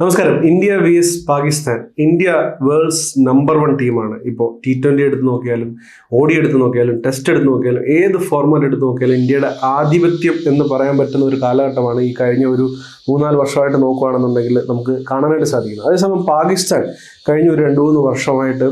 നമസ്കാരം. India V S Pakistan. India worlds number one ടീമാണ്. ഇപ്പോൾ ടി ട്വന്റി എടുത്ത് നോക്കിയാലും ഓഡി എടുത്ത് നോക്കിയാലും ടെസ്റ്റ് എടുത്ത് നോക്കിയാലും ഏത് ഫോർമാറ്റ് എടുത്ത് നോക്കിയാലും ഇന്ത്യയുടെ ആധിപത്യം എന്ന് പറയാൻ പറ്റുന്ന ഒരു കാലഘട്ടമാണ് ഈ കഴിഞ്ഞ ഒരു മൂന്നാൽ വർഷമായിട്ട് നോക്കുകയാണെന്നുണ്ടെങ്കിൽ നമുക്ക് കാണാനായിട്ട് സാധിക്കുന്നത്. അതേസമയം പാകിസ്ഥാൻ കഴിഞ്ഞ ഒരു രണ്ട് മൂന്ന് വർഷമായിട്ട്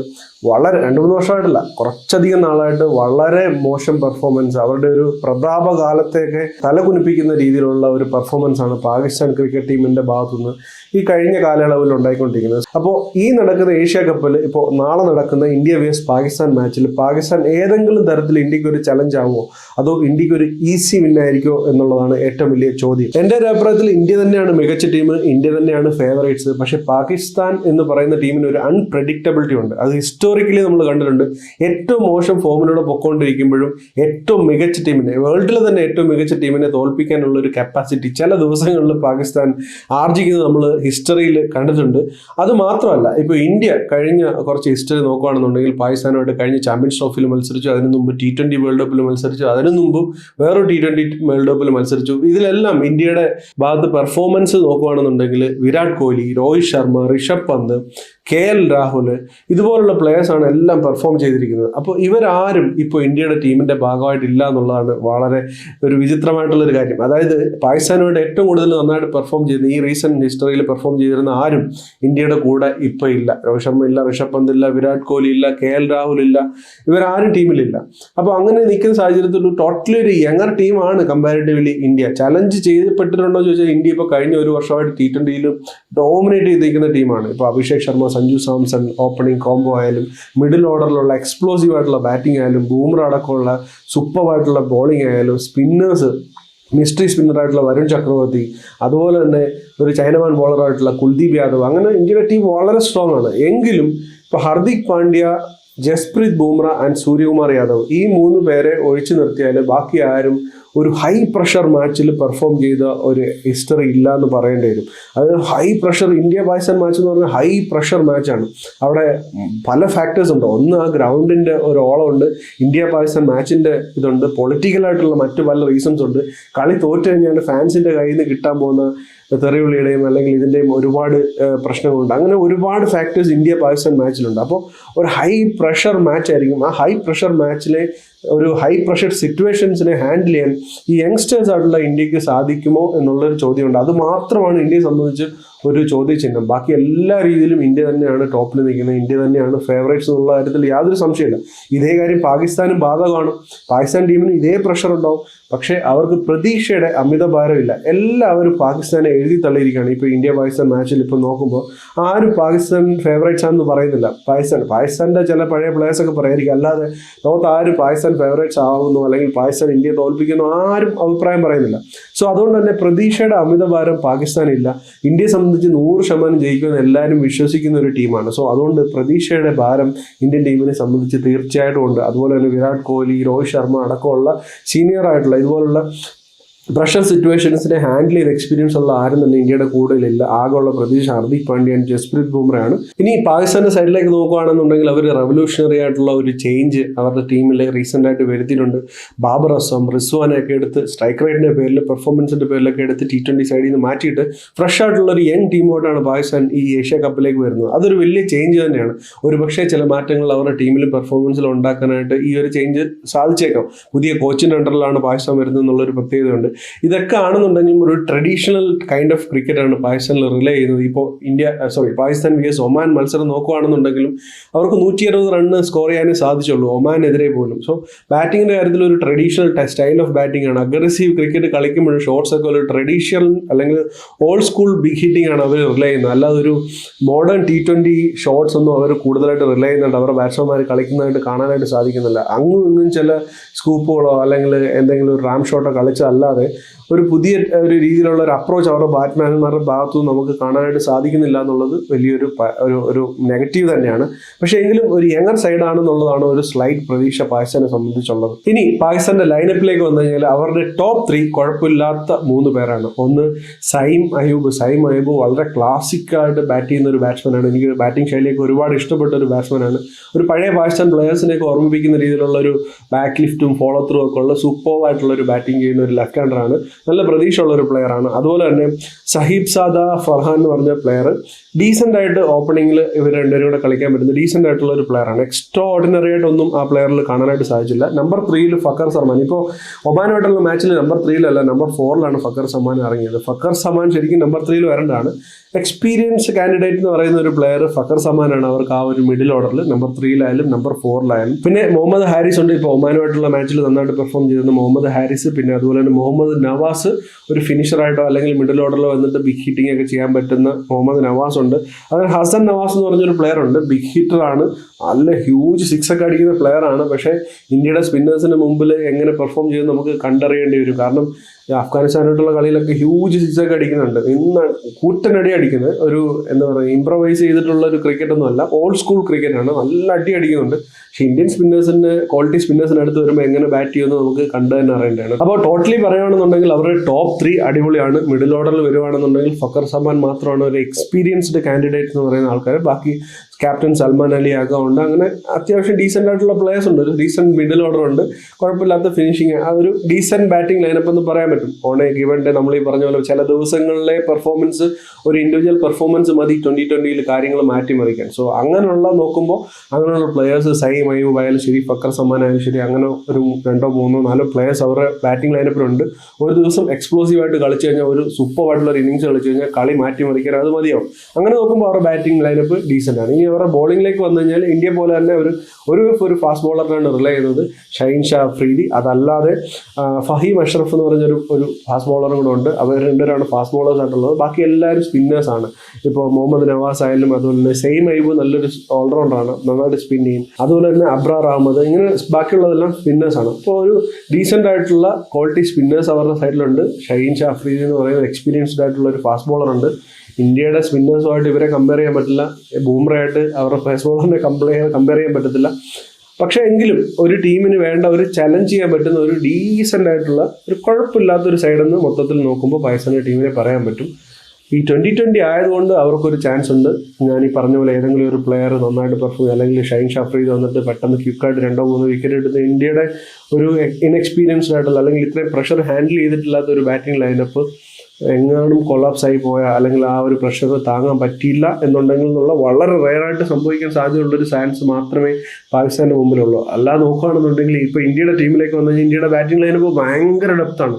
വളരെ രണ്ട് മൂന്ന് വർഷമായിട്ടല്ല കുറച്ചധികം നാളായിട്ട് വളരെ മോശം പെർഫോമൻസ് അവരുടെ ഒരു പ്രതാപ കാലത്തെയൊക്കെ തലകുനിപ്പിക്കുന്ന രീതിയിലുള്ള ഒരു പെർഫോമൻസ് ആണ് പാകിസ്ഥാൻ ക്രിക്കറ്റ് ടീമിന്റെ ഭാഗത്തുനിന്ന് ഈ കഴിഞ്ഞ കാലയളവിൽ ഉണ്ടായിക്കൊണ്ടിരിക്കുന്നത്. അപ്പോൾ ഈ നടക്കുന്ന ഏഷ്യ കപ്പിൽ ഇപ്പോൾ നാളെ നടക്കുന്ന ഇന്ത്യ വേഴ്സ് പാകിസ്ഥാൻ മാച്ചിൽ പാകിസ്ഥാൻ ഏതെങ്കിലും തരത്തിൽ ഇന്ത്യയ്ക്ക് ഒരു ചലഞ്ച് ആവുമോ? അതോ ഇന്ത്യയ്ക്ക് ഒരു ഈസി വിൻ ആയിരിക്കുമോ എന്നുള്ളതാണ് ഏറ്റവും വലിയ ചോദ്യം. എന്റെ ഒരു അഭിപ്രായത്തിൽ ഇന്ത്യ തന്നെയാണ് മികച്ച ടീം ഇന്ത്യ തന്നെയാണ് ഫേവറേറ്റ്സ് പക്ഷേ പാകിസ്ഥാൻ എന്ന് പറയുന്ന ടീമിന് ഒരു അൺപ്രഡിക്റ്റബിലിറ്റി ഉണ്ട്. അത് ഹിസ്റ്റോറിക്കലി നമ്മൾ കണ്ടിട്ടുണ്ട്. ഏറ്റവും മോശം ഫോമിലൂടെ പൊക്കോണ്ടിരിക്കുമ്പോഴും ഏറ്റവും മികച്ച ടീമിനെ വേൾഡിൽ തന്നെ ഏറ്റവും മികച്ച ടീമിനെ തോൽപ്പിക്കാനുള്ള ഒരു കപ്പാസിറ്റി ചില ദിവസങ്ങളിൽ പാകിസ്ഥാൻ ആർജിക്കുന്നത് നമ്മൾ ഹിസ്റ്ററിയിൽ കണ്ടിട്ടുണ്ട്. അത് മാത്രമല്ല ഇപ്പോൾ ഇന്ത്യ കഴിഞ്ഞ കുറച്ച് ഹിസ്റ്ററി നോക്കുകയാണെന്നുണ്ടെങ്കിൽ പാകിസ്ഥാനുമായിട്ട് കഴിഞ്ഞ ചാമ്പ്യൻസ് ട്രോഫിയിൽ മത്സരിച്ചു അതിനു മുമ്പ് ടി ട്വന്റി വേൾഡ് കപ്പിൽ മത്സരിച്ചു അതിനു മുമ്പും വേറൊരു ടി ട്വന്റി വേൾഡ് കപ്പിൽ മത്സരിച്ചു. ഇതിലെല്ലാം ഇന്ത്യയുടെ ഭാഗത്ത് പെർഫോമൻസ് നോക്കുകയാണെന്നുണ്ടെങ്കിൽ വിരാട് കോഹ്ലി രോഹിത് ശർമ്മ ഋഷഭ് പന്ത് കെ എൽ രാഹുൽ ഇതുപോലുള്ള പ്ലേയേഴ്സാണ് എല്ലാം പെർഫോം ചെയ്തിരിക്കുന്നത്. അപ്പോൾ ഇവരാരും ഇപ്പോൾ ഇന്ത്യയുടെ ടീമിന്റെ ഭാഗമായിട്ടില്ല എന്നുള്ളതാണ് വളരെ ഒരു വിചിത്രമായിട്ടുള്ളൊരു കാര്യം. അതായത് പാകിസ്ഥാനുമായിട്ട് ഏറ്റവും കൂടുതൽ നന്നായിട്ട് പെർഫോം ചെയ്യുന്ന ഈ റീസെന്റ് ഹിസ്റ്ററിയിൽ പെർഫോം ചെയ്തിരുന്ന ആരും ഇന്ത്യയുടെ കൂടെ ഇപ്പോൾ ഇല്ല. രോഹിത് ശർമ്മ ഇല്ല ഋഷഭ് പന്ത് ഇല്ല വിരാട് കോഹ്ലി ഇല്ല കെ എൽ രാഹുൽ ഇല്ല. ഇവരാരും ടീമിലില്ല അപ്പോൾ അങ്ങനെ നിൽക്കുന്ന സാഹചര്യത്തിൽ ടോട്ടലി ഒരു യങ്ങർ ടീമാണ് കമ്പാരിറ്റീവ്ലി ഇന്ത്യ. ചലഞ്ച് ചെയ്യപ്പെട്ടിട്ടുണ്ടോ എന്ന് ചോദിച്ചാൽ ഇന്ത്യ ഇപ്പോൾ കഴിഞ്ഞ ഒരു വർഷമായിട്ട് ടി ട്വന്റിയിലും ഡോമിനേറ്റ് ചെയ്തിരിക്കുന്ന ടീമാണ് ഇപ്പോൾ അഭിഷേക് ശർമ്മ സഞ്ജു സാംസൺ ഓപ്പണിംഗ് കോംബോ ആയാലും മിഡിൽ ഓർഡറിലുള്ള എക്സ്പ്ലോസീവ് ആയിട്ടുള്ള ബാറ്റിംഗ് ആയാലും ബൂമർ അടക്കമുള്ള സൂപ്പറായിട്ടുള്ള ബോളിംഗ് ആയാലും സ്പിന്നേഴ്സ് മിസ്റ്ററി സ്പിന്നറായിട്ടുള്ള വരുൺ ചക്രവർത്തി അതുപോലെ തന്നെ ഒരു ചൈനമാൻ ബോളറായിട്ടുള്ള കുൽദീപ് യാദവ് അങ്ങനെ ഇന്ത്യയുടെ ടീം വളരെ സ്ട്രോങ് ആണ്. എങ്കിലും ഇപ്പോൾ ഹർദിക് പാണ്ഡ്യ ജസ്പ്രീത് ബൂമ്ര ആൻഡ് സൂര്യകുമാർ യാദവ് ഈ മൂന്ന് പേരെ ഒഴിച്ചു നിർത്തിയാൽ ബാക്കി ആരും ഒരു ഹൈ പ്രഷർ മാച്ചിൽ പെർഫോം ചെയ്ത ഒരു ഹിസ്റ്ററി ഇല്ല എന്ന് പറയേണ്ടി വരും. അത് high pressure India Pakistan match എന്ന് പറഞ്ഞാൽ ഹൈ പ്രഷർ മാച്ചാണ് അവിടെ പല ഫാക്ടേഴ്സ് ഉണ്ട്. ഒന്ന് ആ ഗ്രൗണ്ടിന്റെ ഒരു ഓളമുണ്ട് ഇന്ത്യ പാകിസ്ഥാൻ മാച്ചിന്റെ ഇതുണ്ട് പൊളിറ്റിക്കലായിട്ടുള്ള മറ്റു പല റീസൺസ് ഉണ്ട്. കളി തോറ്റു കഴിഞ്ഞാൽ ഫാൻസിന്റെ കയ്യിൽ നിന്ന് കിട്ടാൻ പോകുന്ന തെറിവിളിയുടെയും അല്ലെങ്കിൽ ഇതിന്റെയും ഒരുപാട് പ്രശ്നങ്ങളുണ്ട്. അങ്ങനെ ഒരുപാട് ഫാക്ടേഴ്സ് ഇന്ത്യ പാകിസ്ഥാൻ മാച്ചിലുണ്ട് അപ്പോൾ ഒരു ഹൈ പ്രഷർ മാച്ച് ആയിരിക്കും. ആ ഹൈ പ്രഷർ മാച്ചിലെ ഒരു ഹൈ പ്രഷർ സിറ്റുവേഷൻസിനെ ഹാൻഡിൽ ചെയ്യാൻ ഈ യങ്സ്റ്റേഴ്സ് ആയിട്ടുള്ള ഇന്ത്യയ്ക്ക് സാധിക്കുമോ എന്നുള്ളൊരു ചോദ്യമുണ്ട്. അത് മാത്രമാണ് ഇന്ത്യയെ സംബന്ധിച്ച് ഒരു ചോദ്യചിഹ്നം. ബാക്കി എല്ലാ രീതിയിലും ഇന്ത്യ തന്നെയാണ് ടോപ്പിൽ നിൽക്കുന്നത്. ഇന്ത്യ തന്നെയാണ് ഫേവറേറ്റ്സ് എന്നുള്ള കാര്യത്തിൽ യാതൊരു സംശയമില്ല ഇതേ കാര്യം പാകിസ്ഥാനും ബാധകമാണ്. പാകിസ്ഥാൻ ടീമിന് ഇതേ പ്രഷർ ഉണ്ടാവും. പക്ഷേ അവർക്ക് പ്രതീക്ഷയുടെ അമിത ഭാരമില്ല. എല്ലാവരും പാകിസ്ഥാനെ എഴുതി തള്ളിയിരിക്കുകയാണ്. ഇപ്പോൾ ഇന്ത്യ പാകിസ്ഥാൻ മാച്ചിൽ ഇപ്പോൾ നോക്കുമ്പോൾ ആരും പാകിസ്ഥാൻ ഫേവറേറ്റ്സ് ആണെന്ന് പറയുന്നില്ല. പാകിസ്ഥാൻ പാകിസ്ഥാന്റെ ചില പഴയ ഒക്കെ പറയായിരിക്കും. അല്ലാതെ ലോകത്ത് ആരും പാകിസ്ഥാൻ ഫേവറേറ്റ്സ് ആവുന്നു അല്ലെങ്കിൽ പാകിസ്ഥാൻ ഇന്ത്യയെ തോൽപ്പിക്കുന്നു ആരും അഭിപ്രായം പറയുന്നില്ല. സോ അതുകൊണ്ട് തന്നെ പ്രതീക്ഷയുടെ അമിത ഭാരം പാകിസ്ഥാനില്ല. ഇന്ത്യയെ നൂറ് ശതമാനം ജയിക്കുമെന്ന് എല്ലാവരും വിശ്വസിക്കുന്ന ഒരു ടീമാണ്. സോ അതുകൊണ്ട് പ്രതീക്ഷയുടെ ഭാരം ഇന്ത്യൻ ടീമിനെ സംബന്ധിച്ച് തീർച്ചയായിട്ടും ഉണ്ട്. അതുപോലെ തന്നെ വിരാട് കോഹ്ലി രോഹിത് ശർമ്മ അടക്കമുള്ള സീനിയർ ആയിട്ടുള്ള ഇതുപോലുള്ള പ്രഷർ സിറ്റുവേഷൻസിനെ ഹാൻഡിൽ ചെയ്ത എക്സ്പീരിയൻസ് ഉള്ള ആരും തന്നെ ഇന്ത്യയുടെ കൂടുതലില്ല. ആകെയുള്ള പ്രതീക്ഷ ഹർദിക് പാണ്ഡ്യൻ ജസ്പ്രീത് ബുംറയാണ് ഇനി പാകിസ്ഥാന്റെ സൈഡിലേക്ക് നോക്കുകയാണെന്നുണ്ടെങ്കിൽ അവർ റവല്യൂഷണറി ആയിട്ടുള്ള ഒരു ചേഞ്ച് അവരുടെ ടീമിൽ റീസെന്റ് ആയിട്ട് വരുത്തിയിട്ടുണ്ട്. ബാബർ അസം റിസ്വാനൊക്കെ എടുത്ത് സ്ട്രൈക്ക് റേറ്റിന്റെ പേരിൽ പെർഫോമൻസിന്റെ പേരിലൊക്കെ എടുത്ത് ടി ട്വന്റി സൈഡിൽ നിന്ന് മാറ്റിയിട്ട് ഫ്രഷ് ആയിട്ടുള്ള ഒരു യങ് ടീമോട്ടാണ് പാകിസ്ഥാൻ ഈ ഏഷ്യ കപ്പിലേക്ക് വരുന്നത്. അതൊരു വലിയ ചേഞ്ച് തന്നെയാണ്. ഒരുപക്ഷെ ചില മാറ്റങ്ങൾ അവരുടെ ടീമിൽ പെർഫോമൻസിൽ ഉണ്ടാക്കാനായിട്ട് ഈ ഒരു ചേഞ്ച് സാധിച്ചേക്കാം. പുതിയ കോച്ചിന്റെ അണ്ടറിലാണ് പാകിസ്ഥാൻ വരുന്നത് എന്നുള്ളൊരു പ്രത്യേകതയുണ്ട്. ഇതൊക്കെ ആണെന്നുണ്ടെങ്കിലും ഒരു ട്രഡീഷണൽ കൈൻഡ് ഓഫ് ക്രിക്കറ്റാണ് പാകിസ്ഥാനിൽ റിലേ ചെയ്യുന്നത്. ഇപ്പോൾ India sorry Pakistan V S Oman മത്സരം നോക്കുകയാണെന്നുണ്ടെങ്കിലും അവർക്ക് നൂറ്റി അറുപത് റണ്ണ് സ്കോർ ചെയ്യാനേ സാധിച്ചുള്ളൂ ഒമാനെതിരെ പോലും. സോ ബാറ്റിങ്ങിന്റെ കാര്യത്തിൽ ഒരു ട്രഡീഷണൽ സ്റ്റൈൽ ഓഫ് ബാറ്റിംഗ് ആണ്. അഗ്രസീവ് ക്രിക്കറ്റ് കളിക്കുമ്പോൾ ഷോർട്സ് ഒക്കെ ഒരു ട്രഡീഷണൽ അല്ലെങ്കിൽ ഓൾഡ് സ്കൂൾ ബിഗ് ഹിറ്റിംഗ് ആണ് അവർ റിലേ ചെയ്യുന്നത്. അല്ലാതെ ഒരു മോഡേൺ ടി ട്വന്റി ഷോട്ട്സ് ഒന്നും അവർ കൂടുതലായിട്ട് റിലേ ചെയ്യുന്നുണ്ട്. അവരുടെ ബാറ്റ്സ്മാൻമാർ കളിക്കുന്നതായിട്ട് കാണാനായിട്ട് സാധിക്കുന്നില്ല. അങ്ങും ഇങ്ങും ചില സ്കൂപ്പുകളോ അല്ലെങ്കിൽ എന്തെങ്കിലും ഒരു റാം ഷോട്ടോ കളിച്ചതല്ലാതെ ഒരു പുതിയ ഒരു രീതിയിലുള്ള ഒരു അപ്രോച്ച് അവരുടെ ബാറ്റ്മാൻമാരുടെ ഭാഗത്തു നമുക്ക് കാണാനായിട്ട് സാധിക്കുന്നില്ല എന്നുള്ളത് വലിയൊരു ഒരു ഒരു നെഗറ്റീവ് തന്നെയാണ്. പക്ഷേ എങ്കിലും ഒരു യങ്ങർ സൈഡാണെന്നുള്ളതാണ് ഒരു സ്ലൈറ്റ് പ്രതീക്ഷ പാകിസ്ഥാനെ സംബന്ധിച്ചുള്ളത്. ഇനി പാകിസ്ഥാന്റെ ലൈനപ്പിലേക്ക് വന്നു കഴിഞ്ഞാൽ അവരുടെ ടോപ്പ് ത്രീ കുഴപ്പമില്ലാത്ത മൂന്ന് പേരാണ്. ഒന്ന് സൈം അയൂബ് സൈം അയൂബ് വളരെ ക്ലാസിക്കായിട്ട് ബാറ്റ് ചെയ്യുന്ന ഒരു ബാറ്റ്സ്മാനാണ് എനിക്ക് ബാറ്റിംഗ് ശൈലിയൊക്കെ ഒരുപാട് ഇഷ്ടപ്പെട്ട ഒരു ബാറ്റ്സ്മാനാണ് ഒരു പഴയ പാകിസ്ഥാൻ പ്ലേയേഴ്സിനെയൊക്കെ ഓർമ്മിപ്പിക്കുന്ന രീതിയിലുള്ള ഒരു ബാക്ക് ലിഫ്റ്റും ഫോളോ ത്രൂ ഒക്കെ ഉള്ള സൂപ്പർ ആയിട്ടുള്ള ഒരു ബാറ്റിംഗ് ചെയ്യുന്ന ഒരു ലെഫ്റ്റ് ഹാൻഡർ ഓൾറൗണ്ടറാണ് നല്ല പ്രതീക്ഷയുള്ള ഒരു ആണ്. അതുപോലെ തന്നെ സഹീബ് സാദ ഫർഹാൻ എന്ന് പറഞ്ഞ പ്ലെയർ ഡീസെന്റ് ആയിട്ട് ഓപ്പണിംഗിൽ ഇവർ രണ്ടുപേരും കൂടെ കളിക്കാൻ പറ്റുന്ന ഡീസെന്റ് ആയിട്ടുള്ള ഒരു പ്ലെയർ ആണ്. എക്സ്ട്രാ ഓർഡിനറി ആയിട്ടൊന്നും ആ പ്ലെയറിൽ കാണാനായിട്ട് സാധിച്ചില്ല. നമ്പർ ത്രീയിൽ ഫക്കർ സമാൻ ഇപ്പോൾ ഒമാനുമായിട്ടുള്ള മാച്ചിൽ നമ്പർ ത്രീയിലല്ല നമ്പർ ഫോറിലാണ് ഫക്കർ സമാൻ ഇറങ്ങിയത്. ഫക്കർ സമാൻ ശരിക്കും നമ്പർ ത്രീയിൽ വരേണ്ടതാണ് എക്സ്പീരിയൻസ് കാൻഡിഡേറ്റ് എന്ന് പറയുന്ന ഒരു പ്ലെയർ ഫക്കർ സമാനാണ് അവർക്ക് ആ ഒരു മിഡിൽ ഓർഡറിൽ നമ്പർ ത്രീയിലായാലും നമ്പർ ഫോറിലായാലും പിന്നെ മുഹമ്മദ് ഹാരിസ് ഉണ്ട്. ഇപ്പോൾ ഒമാനുമായിട്ടുള്ള മാച്ചിൽ നന്നായിട്ട് പെർഫോം ചെയ്തിരുന്ന മുഹമ്മദ് ഹാരിസ് പിന്നെ അതുപോലെ തന്നെ മുഹമ്മദ് നവാസ് ഒരു ഫിനിഷറായിട്ടോ അല്ലെങ്കിൽ മിഡിൽ ഓർഡറിലോ വന്നിട്ട് ബിഗ് ഹിറ്റിംഗ് ഒക്കെ ചെയ്യാൻ പറ്റുന്ന മുഹമ്മദ് നവാസ് ഉണ്ട്. അതിന് ഹസൻ നവാസ് എന്ന് പറഞ്ഞൊരു പ്ലെയർ ഉണ്ട്. ബിഗ് ഹിറ്ററാണ് നല്ല ഹ്യൂജ് സിക്സ് ഒക്കെ അടിക്കുന്ന പ്ലെയർ ആണ്. പക്ഷേ ഇന്ത്യയുടെ സ്പിന്നേഴ്സിന് മുമ്പിൽ എങ്ങനെ പെർഫോം ചെയ്യുമെന്ന് നമുക്ക് കണ്ടറിയേണ്ടി വരും. കാരണം അഫ്ഗാനിസ്ഥാനായിട്ടുള്ള കളിയിലൊക്കെ ഹ്യൂജ് സിക്സ് ഒക്കെ അടിക്കുന്നുണ്ട്. ഇന്ന് കൂറ്റനടി അടിക്കുന്നത് ഒരു എന്താ പറയുക ഇംപ്രവൈസ് ചെയ്തിട്ടുള്ള ഒരു ക്രിക്കറ്റ് ഒന്നും അല്ല. ഓൾഡ് സ്കൂൾ ക്രിക്കറ്റാണ് നല്ല അടി അടിക്കുന്നുണ്ട്. പക്ഷേ ഇന്ത്യൻ സ്പിന്നേഴ്സിന് ക്വാളിറ്റി സ്പിന്നേഴ്സിന് അടുത്ത് വരുമ്പോൾ എങ്ങനെ ബാറ്റ് ചെയ്യുമെന്ന് നമുക്ക് കണ്ടു തന്നെ അറിയേണ്ടതാണ്. അപ്പോൾ ടോട്ടലി പറയുകയാണെന്നുണ്ടെങ്കിൽ അവരുടെ ടോപ്പ് ത്രീ അടിപൊളിയാണ്. മിഡിൽ ഓർഡറിൽ വരുവാണെന്നുണ്ടെങ്കിൽ ഫക്കർ സമാൻ മാത്രമാണ് ഒരു എക്സ്പീരിയൻസ്ഡ് കാൻഡിഡേറ്റ് എന്ന് പറയുന്ന ആൾക്കാർ ബാക്കി ക്യാപ്റ്റൻ സൽമാൻ അലി ആക്ക ഉണ്ട്. അങ്ങനെ അത്യാവശ്യം ഡീസെന്റ് ആയിട്ടുള്ള പ്ലേയേഴ്സ് ഉണ്ട്. ഒരു ഡീസെന്റ് മിഡിൽ ഓർഡർ ഉണ്ട്. കുഴപ്പമില്ലാത്ത ഫിനിഷിങ് ആ ഒരു ഡീസെന്റ് ബാറ്റിംഗ് ലൈനപ്പ് എന്ന് പറയാൻ പറ്റും. ഓൺ എ ഗിവൺ ഡേ നമ്മൾ ഈ പറഞ്ഞ പോലെ ചില ദിവസങ്ങളിലെ പെർഫോമൻസ് ഒരു ഇൻഡിവിജ്വൽ പെർഫോമൻസ് മതി ട്വന്റി ട്വന്റിയിൽ കാര്യങ്ങൾ മാറ്റിമറിക്കാൻ. സോ അങ്ങനെയുള്ള നോക്കുമ്പോൾ അങ്ങനെയുള്ള പ്ലേയേഴ്സ് സൈ മയൂബ് ആയാലും ശരി ഫക്കർ സമ്മാൻ ആയാലും ശരി അങ്ങനെ ഒരു രണ്ടോ മൂന്നോ നാലോ പ്ലേയേഴ്സ് അവരുടെ ബാറ്റിംഗ് ലൈനപ്പിലുണ്ട് ഒരു ദിവസം എക്സ്പ്ലോസീവ് ആയിട്ട് കളിച്ചു കഴിഞ്ഞാൽ ഒരു സൂപ്പർ ആയിട്ടുള്ള ഒരു ഇന്നിങ്സ് കളിച്ചു കഴിഞ്ഞാൽ കളി മാറ്റിമറിക്കാൻ അത് മതിയാവും. അങ്ങനെ നോക്കുമ്പോൾ അവരുടെ ബാറ്റിംഗ് ലൈനപ്പ് ഡീസന്റ് ആണ്. ഇനി അവരുടെ ബോളിംഗിലേക്ക് വന്നു കഴിഞ്ഞാൽ ഇന്ത്യ പോലെ തന്നെ ഒരു ഒരു ഫാസ്റ്റ് ബോളറിനാണ് റിലേ ചെയ്യുന്നത്. ഷൈൻ ഷാ ഫ്രീദി അതല്ലാതെ ഫഹീം അഷ്റഫ് എന്ന് പറഞ്ഞൊരു ഒരു ഫാസ്റ്റ് ബോളറും കൂടെ ഉണ്ട്. അവർ രണ്ടുപേരാണ് ഫാസ്റ്റ് ബോളേഴ്സ് ആയിട്ടുള്ളത്. ബാക്കി എല്ലാവരും സ്പിന്നേഴ്സാണ് ഇപ്പോൾ മുഹമ്മദ് നവാസ് ആയാലും അതുപോലെ തന്നെ സെയിം ഐബ് നല്ലൊരു ഓൾറൗണ്ടറാണ് നന്നായിട്ട് സ്പിൻ ചെയ്യും. അതുപോലെ തന്നെ അബ്രാർ അഹമ്മദ് ഇങ്ങനെ ബാക്കിയുള്ളതെല്ലാം സ്പിന്നേഴ്സാണ് അപ്പോൾ ഒരു ഡീസെന്റ് ആയിട്ടുള്ള ക്വാളിറ്റി സ്പിന്നേഴ്സ് അവരുടെ സൈഡിലുണ്ട് ഷൈൻ ഷാ അഫ്രീദി എന്ന് പറയുന്ന എക്സ്പീരിയൻസ്ഡ് ആയിട്ടുള്ള ഒരു ഫാസ്റ്റ് ബോളർ ഉണ്ട്. ഇന്ത്യയുടെ സ്പിന്നേഴ്സുമായിട്ട് ഇവരെ കമ്പയർ ചെയ്യാൻ പറ്റില്ല. ബൂമറയായിട്ട് അവരുടെ ഫേസ് ബോളറിനെ കമ്പയർ കമ്പയർ ചെയ്യാൻ പറ്റത്തില്ല. പക്ഷേ എങ്കിലും ഒരു ടീമിന് വേണ്ട ഒരു ചലഞ്ച് ചെയ്യാൻ പറ്റുന്ന ഒരു ഡീസന്റ് ആയിട്ടുള്ള ഒരു കുഴപ്പമില്ലാത്ത ഒരു സൈഡിൽ നിന്ന് മൊത്തത്തിൽ നോക്കുമ്പോൾ പാകിസ്ഥാന്റെ ടീമിനെ പറയാൻ പറ്റും. ഈ ട്വന്റി ട്വന്റി ആയതുകൊണ്ട് അവർക്കൊരു ചാൻസ് ഉണ്ട്. ഞാൻ ഈ പറഞ്ഞ പോലെ ഏതെങ്കിലും ഒരു പ്ലെയർ നന്നായിട്ട് പെർഫോം അല്ലെങ്കിൽ ഷൈൻ ഷാഫ്രീദ് വന്നിട്ട് പെട്ടെന്ന് ക്യൂക്കായിട്ട് രണ്ടോ മൂന്നോ വിക്കറ്റ് എടുത്ത് ഇന്ത്യയുടെ ഒരു ഇൻഎക്സ്പീരിയൻസ്ഡ് ആയിട്ടുള്ള അല്ലെങ്കിൽ ഇത്രയും പ്രഷർ ഹാൻഡിൽ ചെയ്തിട്ടില്ലാത്ത ഒരു ബാറ്റിംഗ് ലൈനപ്പ് എങ്ങാനും കൊളാപ്സ് ആയി പോയ അല്ലെങ്കിൽ ആ ഒരു പ്രഷർ താങ്ങാൻ പറ്റിയില്ല എന്നുണ്ടെങ്കിൽ എന്നുള്ള വളരെ റയറായിട്ട് സംഭവിക്കാൻ സാധ്യതയുള്ള ഒരു ചാൻസ് മാത്രമേ പാകിസ്ഥാന്റെ മുമ്പിലുള്ളൂ. അല്ലാതെ നോക്കുകയാണെന്നുണ്ടെങ്കിൽ ഇപ്പോൾ ഇന്ത്യയുടെ ടീമിലേക്ക് വന്നു കഴിഞ്ഞാൽ ഇന്ത്യയുടെ ബാറ്റിംഗ് ലൈനപ്പ് ഭയങ്കര ഡെപ്താണ്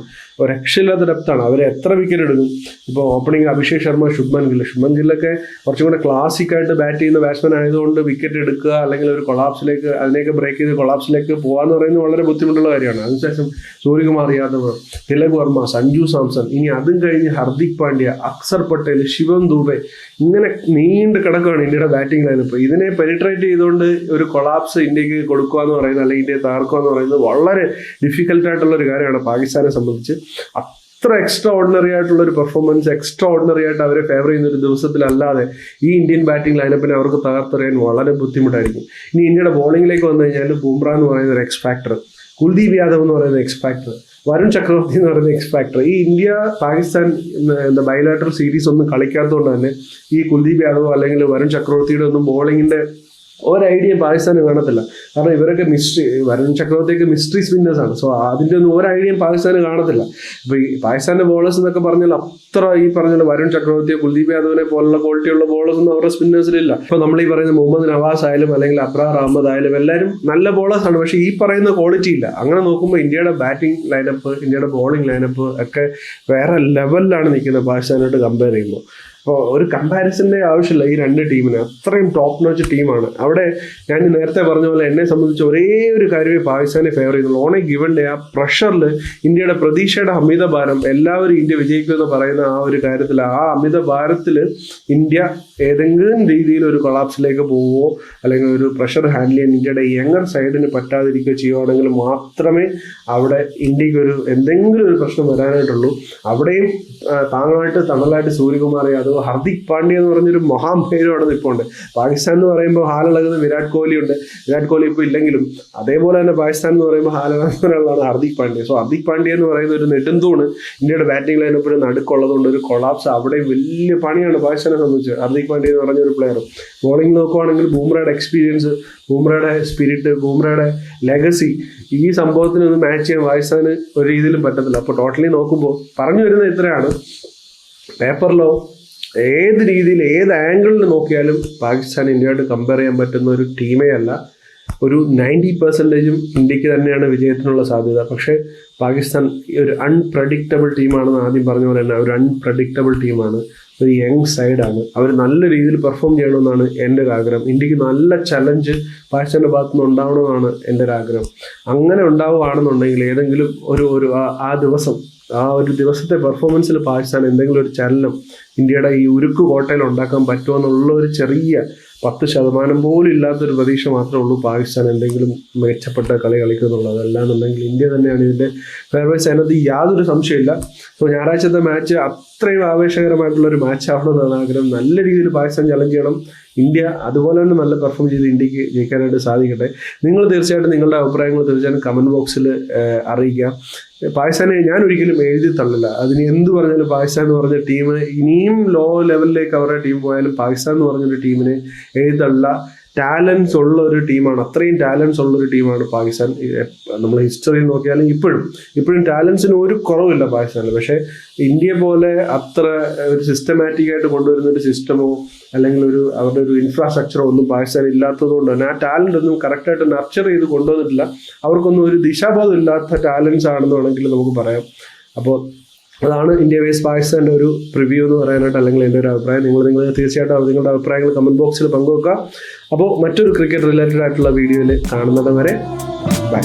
രക്ഷയില്ലാത്ത ഡെപ്താണ് അവർ എത്ര വിക്കറ്റ് എടുക്കും? ഇപ്പോൾ ഓപ്പണിംഗ് അഭിഷേക് ശർമ്മ ശുഭ്മൻ ഗില്ല് ശുഭ്മൻ ഗില്ലൊക്കെ കുറച്ചും കൂടെ ക്ലാസിക്കായിട്ട് ബാറ്റ് ചെയ്യുന്ന ബാറ്റ്സ്മാൻ ആയതുകൊണ്ട് വിക്കറ്റ് എടുക്കുക അല്ലെങ്കിൽ ഒരു കൊളാപ്സിലേക്ക് അതിനെയൊക്കെ ബ്രേക്ക് ചെയ്ത് കൊളാപ്സിലേക്ക് പോകാന്ന് പറയുന്നത് വളരെ ബുദ്ധിമുട്ടുള്ള കാര്യമാണ്. അതിനുശേഷം സൂര്യകുമാർ യാദവ് തിലക് വർമ്മ സഞ്ജു സാംസൺ ഇനി അതും കഴിഞ്ഞ് ഹർദിക് പാണ്ഡ്യ അക്സർ പട്ടേൽ ശിവം ദൂബെ ഇങ്ങനെ നീണ്ട് കിടക്കുകയാണ് ഇന്ത്യയുടെ ബാറ്റിംഗ് ലൈനപ്പ് ഇതിനെ പെനിട്രേറ്റ് ചെയ്തുകൊണ്ട് ഒരു കൊളാപ്സ് ഇന്ത്യയ്ക്ക് കൊടുക്കുക എന്ന് പറയുന്നത് അല്ലെങ്കിൽ ഇന്ത്യയെ തകർക്കുക എന്ന് പറയുന്നത് വളരെ ഡിഫിക്കൽട്ടായിട്ടുള്ള ഒരു കാര്യമാണ് പാകിസ്ഥാനെ സംബന്ധിച്ച്. അത്ര എക്സ്ട്രാ ഓർഡിനറി ആയിട്ടുള്ള ഒരു പെർഫോമൻസ് എക്സ്ട്രാ ഓർഡിനറി ആയിട്ട് അവരെ ഫേവർ ചെയ്യുന്ന ഒരു ദിവസത്തിലല്ലാതെ ഈ ഇന്ത്യൻ ബാറ്റിംഗ് ലൈനപ്പിനെ അവർക്ക് തകർത്തെറിയാൻ വളരെ ബുദ്ധിമുട്ടായിരിക്കും. ഇനി ഇന്ത്യയുടെ ബോളിംഗിലേക്ക് വന്നു കഴിഞ്ഞാൽ ബുംറ എന്ന് പറയുന്ന ഒരു എക്സ് ഫാക്ടർ കുൽദീപ് യാദവ് എന്ന് പറയുന്ന എക്സ് ഫാക്ടർ വരുൺ ചക്രവർത്തി എന്ന് പറയുന്ന എക്സ് ഫാക്ടർ ഈ ഇന്ത്യ പാകിസ്ഥാൻ എന്താ ബയലാറ്റർ സീരീസ് ഒന്നും കളിക്കാത്തതുകൊണ്ട് തന്നെ ഈ കുൽദീപ് യാദവ് അല്ലെങ്കിൽ വരുൺ ചക്രവർത്തിയുടെ ഒന്നും ബോളിങ്ങിന്റെ ഒരു ഐഡിയ പാകിസ്ഥാന് കാണത്തില്ല കാരണം ഇവരൊക്കെ മിസ്റ്ററി വരുൺ ചക്രവർത്തിയൊക്കെ മിസ്റ്ററി സ്പിന്നേഴ്സ് ആണ്. സോ അതിന്റെ ഒന്നും ഒരു ഐഡിയയും പാകിസ്ഥാന് കാണത്തില്ല. ഇപ്പോൾ ഈ പാകിസ്ഥാന്റെ ബോളേഴ്സ് എന്നൊക്കെ പറഞ്ഞാൽ അത്ര ഈ പറഞ്ഞ വരുൺ ചക്രവർത്തിയോ കുൽദീപ് യാദവിനെ പോലുള്ള ക്വാളിറ്റിയുള്ള ബോളേഴ്സ് ഒന്നും അവരുടെ സ്പിന്നേഴ്സിലില്ല ഇപ്പോൾ നമ്മൾ ഈ പറയുന്ന മുഹമ്മദ് നവാസ് ആയാലും അല്ലെങ്കിൽ അബ്രാർ അഹമ്മദ് ആയാലും എല്ലാവരും നല്ല ബോളേഴ്സ് ആണ്. പക്ഷേ ഈ പറയുന്ന ക്വാളിറ്റി ഇല്ല. അങ്ങനെ നോക്കുമ്പോൾ ഇന്ത്യയുടെ ബാറ്റിംഗ് ലൈനപ്പ് ഇന്ത്യയുടെ ബോളിംഗ് ലൈനപ്പ് ഒക്കെ വേറെ ലെവലിലാണ് നിൽക്കുന്നത് പാകിസ്ഥാനായിട്ട് കമ്പയർ ചെയ്യുമ്പോൾ. അപ്പോൾ ഒരു കമ്പാരിസന്റെ ആവശ്യമില്ല ഈ രണ്ട് ടീമിന് അത്രയും ടോപ്പ് നോച്ച് ടീമാണ് അവിടെ ഞാൻ നേരത്തെ പറഞ്ഞ പോലെ എന്നെ സംബന്ധിച്ച് ഒരേ ഒരു കാര്യമേ പാകിസ്ഥാനെ ഫേവർ ചെയ്യുന്നുള്ളൂ. ഓണെ ഗിവൺ ഡേ ആ പ്രഷറിൽ ഇന്ത്യയുടെ പ്രതീക്ഷയുടെ അമിത ഭാരം എല്ലാവരും ഇന്ത്യ വിജയിക്കുമെന്ന് പറയുന്ന ആ ഒരു കാര്യത്തിൽ ആ അമിത ഭാരത്തിൽ ഇന്ത്യ ഏതെങ്കിലും രീതിയിൽ ഒരു കൊളാപ്സിലേക്ക് പോവുമോ അല്ലെങ്കിൽ ഒരു പ്രഷർ ഹാൻഡിൽ ചെയ്യാൻ ഇന്ത്യയുടെ യങ്ങർ സൈഡിന് പറ്റാതിരിക്കുകയോ ചെയ്യുവാണെങ്കിൽ മാത്രമേ അവിടെ ഇന്ത്യയ്ക്ക് ഒരു എന്തെങ്കിലും ഒരു പ്രശ്നം വരാനായിട്ടുള്ളൂ. അവിടെയും താങ്കളായിട്ട് തണലായിട്ട് സൂര്യകുമാർ യാദവ് അതുപോലെ ഹർദിക് പാണ്ഡ്യ എന്ന് പറഞ്ഞൊരു മഹാഭേരം അവിടെ നിൽപ്പുണ്ട് പാകിസ്ഥാൻ എന്ന് പറയുമ്പോൾ ഹാലിളകുന്ന വിരാട് കോഹ്ലി ഉണ്ട്. വിരാട് കോഹ്ലി ഇപ്പോൾ ഇല്ലെങ്കിലും അതേപോലെ തന്നെ പാകിസ്ഥാൻ എന്ന് പറയുമ്പോൾ ഹാലിളകുന്ന ഒരാളാണ് ഹർദിക് പാണ്ഡ്യ. സോ ഹർദിക് പാണ്ഡ്യ എന്ന് പറയുന്ന ഒരു നെടുന്തൂണ് ഇന്ത്യയുടെ ബാറ്റിംഗ് ലൈനപ്പിൽ നടുക്കുള്ളതുകൊണ്ട് ഒരു കൊളാപ്സ് അവിടെ വലിയ പണിയാണ് പാകിസ്ഥാനെ സംബന്ധിച്ച് ഹർദിക് പാണ്ഡ്യ എന്ന് പറഞ്ഞ ഒരു പ്ലെയർ ബോളിംഗ് നോക്കുവാണെങ്കിൽ ബൂമ്രയുടെ എക്സ്പീരിയൻസ് ബൂമ്രയുടെ സ്പിരിറ്റ് ബൂമ്രയുടെ ലെഗസി ഈ സംഭവത്തിനൊന്നും മാച്ച് ചെയ്യാൻ പാകിസ്ഥാന് ഒരു രീതിയിലും പറ്റത്തില്ല. അപ്പോൾ ടോട്ടലി നോക്കുമ്പോൾ പറഞ്ഞു വരുന്നത് ഇത്രയാണ്. പേപ്പറിലോ ഏത് രീതിയിൽ ഏത് ആംഗിളിൽ നോക്കിയാലും പാകിസ്ഥാൻ ഇന്ത്യയായിട്ട് കമ്പയർ ചെയ്യാൻ പറ്റുന്ന ഒരു ടീമേ അല്ല. ഒരു നയന്റി പെർസെന്റേജും ഇന്ത്യയ്ക്ക് തന്നെയാണ് വിജയത്തിനുള്ള സാധ്യത. പക്ഷേ പാകിസ്ഥാൻ ഒരു അൺപ്രഡിക്റ്റബിൾ ടീമാണെന്ന് ആദ്യം പറഞ്ഞ പോലെ തന്നെ ഒരു അൺപ്രഡിക്റ്റബിൾ ടീമാണ് ഒരു യങ് സൈഡാണ് അവർ നല്ല രീതിയിൽ പെർഫോം ചെയ്യണമെന്നാണ് എന്റെ ഒരു ആഗ്രഹം. ഇന്ത്യയ്ക്ക് നല്ല ചലഞ്ച് പാകിസ്ഥാന്റെ ഭാഗത്തു നിന്ന് ഉണ്ടാവണമെന്നാണ് എന്റെ ഒരു ആഗ്രഹം. അങ്ങനെ ഉണ്ടാവുകയാണെന്നുണ്ടെങ്കിൽ ഏതെങ്കിലും ഒരു ഒരു ആ ദിവസം ആ ഒരു ദിവസത്തെ പെർഫോമൻസിൽ പാകിസ്ഥാൻ എന്തെങ്കിലും ഒരു ചലനം ഇന്ത്യയുടെ ഈ ഉരുക്ക് കോട്ടയിൽ ഉണ്ടാക്കാൻ പറ്റുമോ എന്നുള്ള ഒരു ചെറിയ പത്ത് ശതമാനം പോലും ഇല്ലാത്തൊരു പ്രതീക്ഷ മാത്രമേ ഉള്ളൂ പാകിസ്ഥാൻ എന്തെങ്കിലും മെച്ചപ്പെട്ട കളി കളിക്കുന്നുള്ളത് അല്ലാന്നുണ്ടെങ്കിൽ ഇന്ത്യ തന്നെയാണ് ഇതിന്റെ ഫെയർവൈസ് അതിനകത്ത് യാതൊരു സംശയമില്ല സോ ഞായറാഴ്ചത്തെ മാച്ച് അത്രയും ആവേശകരമായിട്ടുള്ള ഒരു മാച്ച് ആവണമെന്നാണ് ആഗ്രഹം. നല്ല രീതിയിൽ പാകിസ്ഥാൻ ചലഞ്ച് ചെയ്യണം. ഇന്ത്യ അതുപോലെ തന്നെ നല്ല പെർഫോം ചെയ്ത് ഇന്ത്യയ്ക്ക് ജയിക്കാനായിട്ട് സാധിക്കട്ടെ. നിങ്ങൾ തീർച്ചയായിട്ടും നിങ്ങളുടെ അഭിപ്രായങ്ങൾ തീർച്ചയായിട്ടും കമന്റ് ബോക്സിൽ അറിയിക്കുക പാകിസ്ഥാനെ ഞാൻ ഒരിക്കലും എഴുതി തള്ളില്ല. അതിന് എന്ത് പറഞ്ഞാലും പാകിസ്ഥാൻ എന്ന് പറഞ്ഞ ടീം ഇനിയും ലോ ലെവലിലേക്ക് അവരുടെ ടീം പോയാലും പാകിസ്ഥാൻ എന്ന് പറഞ്ഞൊരു ടീമിനെ എഴുതി തള്ളില്ല. ടാലൻസ് ഉള്ള ഒരു ടീമാണ്. അത്രയും ടാലൻസ് ഉള്ള ഒരു ടീമാണ് പാകിസ്ഥാൻ. നമ്മൾ ഹിസ്റ്ററിയിൽ നോക്കിയാലും ഇപ്പോഴും ഇപ്പോഴും ടാലൻസിന് ഒരു കുറവില്ല പാകിസ്ഥാനിൽ പക്ഷേ ഇന്ത്യ പോലെ അത്ര ഒരു സിസ്റ്റമാറ്റിക് ആയിട്ട് കൊണ്ടുവരുന്ന ഒരു സിസ്റ്റമോ അല്ലെങ്കിൽ ഒരു അവരുടെ ഒരു ഇൻഫ്രാസ്ട്രക്ചറോ ഒന്നും പാകിസ്ഥാൻ ഇല്ലാത്തത് കൊണ്ട് തന്നെ ആ ടാലന്റ് ഒന്നും കറക്റ്റായിട്ട് നർച്ചർ ചെയ്ത് കൊണ്ടുവന്നിട്ടില്ല. അവർക്കൊന്നും ഒരു ദിശാബോധം ഇല്ലാത്ത ടാലൻസ് ആണെന്ന് വേണമെങ്കിൽ നമുക്ക് പറയാം. അപ്പോൾ അതാണ് ഇന്ത്യ വേസ് പാകിസ്ഥാന്റെ ഒരു പ്രിവ്യൂ എന്ന് പറയാനായിട്ട് അല്ലെങ്കിൽ എന്റെ ഒരു അഭിപ്രായം. നിങ്ങൾ നിങ്ങൾ തീർച്ചയായിട്ടും നിങ്ങളുടെ അഭിപ്രായങ്ങൾ കമന്റ് ബോക്സിൽ പങ്കുവെക്കുക. അപ്പോൾ മറ്റൊരു ക്രിക്കറ്റ് റിലേറ്റഡ് ആയിട്ടുള്ള വീഡിയോയിൽ കാണുന്നത് വരെ ബൈ